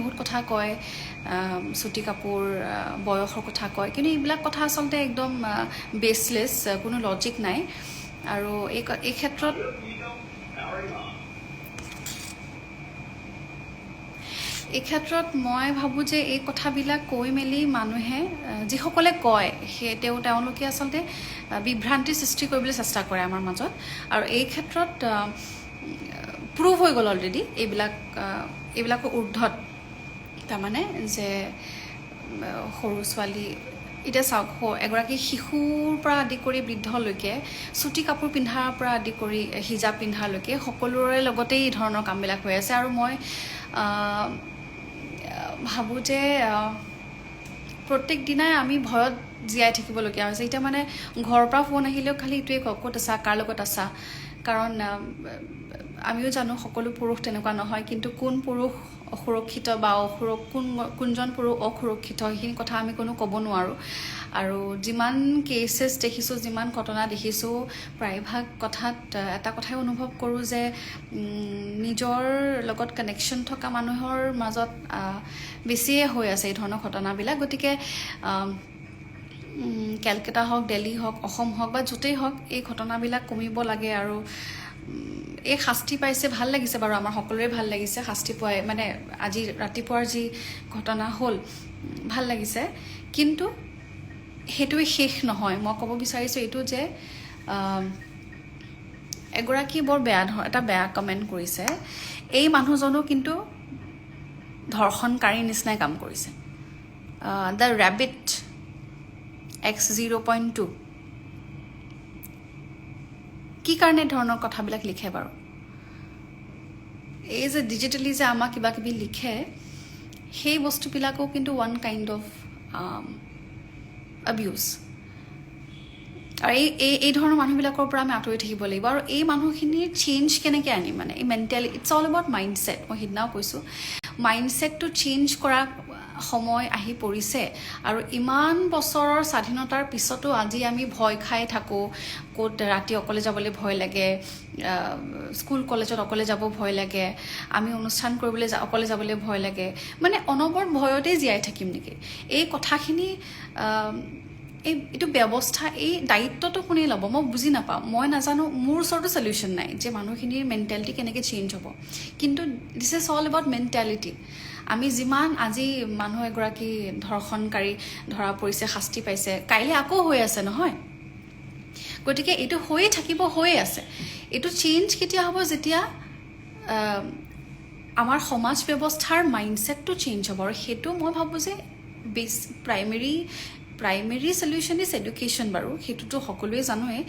বহুত কথা কয় চুটি কাপোৰ বয়সৰ কথা কয়। কিন্তু এইবিলাক কথা আচলতে একদম বেচলেছ কোনো লজিক নাই। আৰু এই এই ক্ষেত্ৰত এই ক্ষেত্ৰত মই ভাবোঁ যে এই কথাবিলাক কৈ মেলি মানুহে যিসকলে কয় সেই তেওঁ তেওঁলোকে আচলতে বিভ্ৰান্তি সৃষ্টি কৰিবলৈ চেষ্টা কৰে আমাৰ মাজত। আৰু এই ক্ষেত্ৰত প্ৰুভ হৈ গ'ল অলৰেডি এইবিলাক এইবিলাকৰ ঊৰ্ধত তাৰমানে যে সৰু ছোৱালী এতিয়া চাওক এগৰাকী শিশুৰ পৰা আদি কৰি বৃদ্ধলৈকে চুটি কাপোৰ পিন্ধাৰ পৰা আদি কৰি হিজাব পিন্ধালৈকে সকলোৰে লগতেই এই ধৰণৰ কামবিলাক হৈ আছে। আৰু মই ভাবোঁ যে প্ৰত্যেক দিনাই আমি ভয়ত জীয়াই থাকিবলগীয়া হৈছে। এতিয়া মানে ঘৰৰ পৰা ফোন আহিলেও খালি এইটোৱে কওক ক'ত আছা? কাৰ লগত আছা? কাৰণ আমিও জানো সকলো পুৰুষ তেনেকুৱা নহয় কিন্তু কোন পুৰুষ সুৰক্ষিত বা অসুৰ কোন কোনজন পুৰুষ অসুৰক্ষিত সেইখিনি কথা আমি কোনো ক'ব নোৱাৰোঁ। আৰু যিমান কেচেছ দেখিছোঁ যিমান ঘটনা দেখিছোঁ প্ৰায়ভাগ কথাত এটা কথাই অনুভৱ কৰোঁ যে নিজৰ লগত কানেকশ্যন থকা মানুহৰ মাজত বেছিয়ে হৈ আছে এই ধৰণৰ ঘটনাবিলাক। গতিকে কেলকাতা হওক দেল্হী হওক অসম হওক বা য'তেই হওক এই ঘটনাবিলাক কমিব লাগে আৰু এই শাস্তি পাইছে ভাল লাগিছে বাৰু আমাৰ সকলোৰে ভাল লাগিছে শাস্তি পোৱাই মানে আজি ৰাতিপুৱাৰ যি ঘটনা হ'ল ভাল লাগিছে। কিন্তু সেইটোৱে শেষ নহয়। মই ক'ব বিচাৰিছোঁ এইটো যে এগৰাকী বৰ বেয়া ধৰ এটা বেয়া কমেণ্ট কৰিছে। এই মানুহজনো কিন্তু ধৰ্ষণকাৰীৰ নিচিনাই কাম কৰিছে। The rabbit X zero' point two কি কাৰণে ধৰণৰ কথাবিলাক লিখে বাৰু? এই যে ডিজিটেলি যে আমাক কিবা কিবি লিখে সেই বস্তুবিলাকো কিন্তু ওৱান কাইণ্ড অফ আবিউজ আৰু এই এই এই ধৰণৰ মানুহবিলাকৰ পৰা আমি আঁতৰি থাকিব লাগিব। আৰু এই মানুহখিনিৰ চেঞ্জ কেনেকৈ আনিম মানে? এই mentally it's all about mindset মই সিদিনাও কৈছোঁ। মাইণ্ডছেটটো চেঞ্জ কৰা সময় আহি পৰিছে। আৰু ইমান বছৰৰ স্বাধীনতাৰ পিছতো আজি আমি ভয় খাই থাকোঁ ক'ত ৰাতি অকলে যাবলৈ ভয় লাগে স্কুল কলেজত অকলে যাব ভয় লাগে আমি অনুষ্ঠান কৰিবলৈ অকলে যাবলৈ ভয় লাগে। মানে অনবৰত ভয়তেই জীয়াই থাকিম নেকি? এই কথাখিনি এই এইটো ব্যৱস্থা এই দায়িত্বটো কোনে ল'ব? মই বুজি নাপাওঁ। মই নাজানো মোৰ ওচৰতো চলিউশ্যন নাই যে মানুহখিনিৰ মেণ্টেলিটি কেনেকৈ চেঞ্জ হ'ব। কিন্তু this is all about mentality আমি যিমান আজি মানুহ এগৰাকী ধৰ্ষণকাৰী ধৰা পৰিছে শাস্তি পাইছে কাইলৈ আকৌ হৈ আছে নহয়। গতিকে এইটো হৈয়ে থাকিব হৈয়ে আছে। এইটো চেঞ্জ কেতিয়া হ'ব যেতিয়া আমাৰ সমাজ ব্যৱস্থাৰ মাইণ্ডছেটটো চেঞ্জ হ'ব। আৰু সেইটো মই ভাবোঁ যে best primary primary solution is education বাৰু সেইটোতো সকলোৱে জানোৱেই।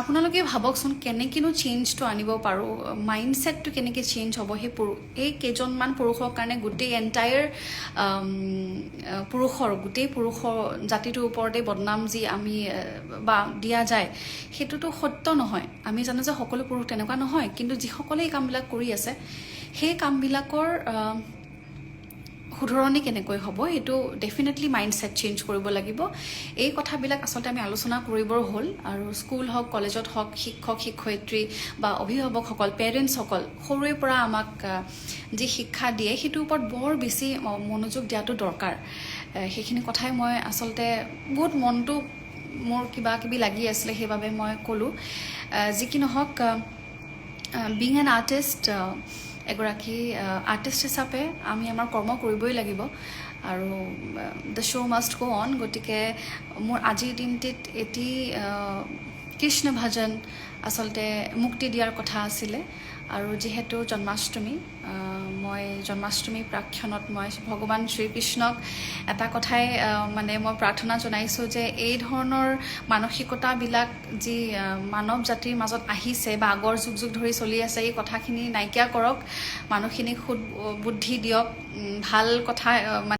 আপোনালোকে ভাবকচোন কেনেকৈনো চেঞ্জটো আনিব পাৰোঁ মাইণ্ডছেটটো কেনেকৈ চেঞ্জ হ'ব সেই পুৰুষ এই কেইজনমান পুৰুষৰ কাৰণে গোটেই এণ্টায়াৰ পুৰুষৰ গোটেই পুৰুষৰ জাতিটোৰ ওপৰতে বদনাম যি আমি বা দিয়া যায় সেইটোতো সত্য নহয়। আমি জানো যে সকলো পুৰুষ তেনেকুৱা নহয় কিন্তু যিসকলে এই কামবিলাক কৰি আছে সেই কামবিলাকৰ শুধৰণি কেনেকৈ হ'ব সেইটো ডেফিনেটলি মাইণ্ডছেট চেঞ্জ কৰিব লাগিব। এই কথাবিলাক আচলতে আমি আলোচনা কৰিবৰ হ'ল আৰু স্কুল হওক কলেজত হওক শিক্ষক শিক্ষয়িত্ৰী বা অভিভাৱকসকল পেৰেণ্টছসকল সৰুৰে পৰা আমাক যি শিক্ষা দিয়ে সেইটোৰ ওপৰত বৰ বেছি মনোযোগ দিয়াটো দৰকাৰ। সেইখিনি কথাই মই আচলতে বহুত মনটো মোৰ কিবা কিবি লাগি আছিলে সেইবাবে মই ক'লোঁ। যি কি নহওক বিং এন আৰ্টিষ্ট এগৰাকী আৰ্টিষ্ট হিচাপে আমি আমাৰ কৰ্ম কৰিবই লাগিব। আৰু the show' must go' on গতিকে মোৰ আজিৰ দিনটিত এটি কৃষ্ণ ভজন আচলতে মুক্তি দিয়াৰ কথা আছিলে। আৰু যিহেতু জন্মাষ্টমী মই জন্মাষ্টমী প্ৰাক্ষণত মই ভগৱান শ্ৰীকৃষ্ণক এটা কথাই মানে মই প্ৰাৰ্থনা জনাইছোঁ যে এই ধৰণৰ মানসিকতাবিলাক যি মানৱ জাতিৰ মাজত আহিছে বা আগৰ যুগ যুগ ধৰি চলি আছে এই কথাখিনি নাইকিয়া কৰক। মানুহখিনিক সুদ বুদ্ধি দিয়ক। ভাল কথা মানে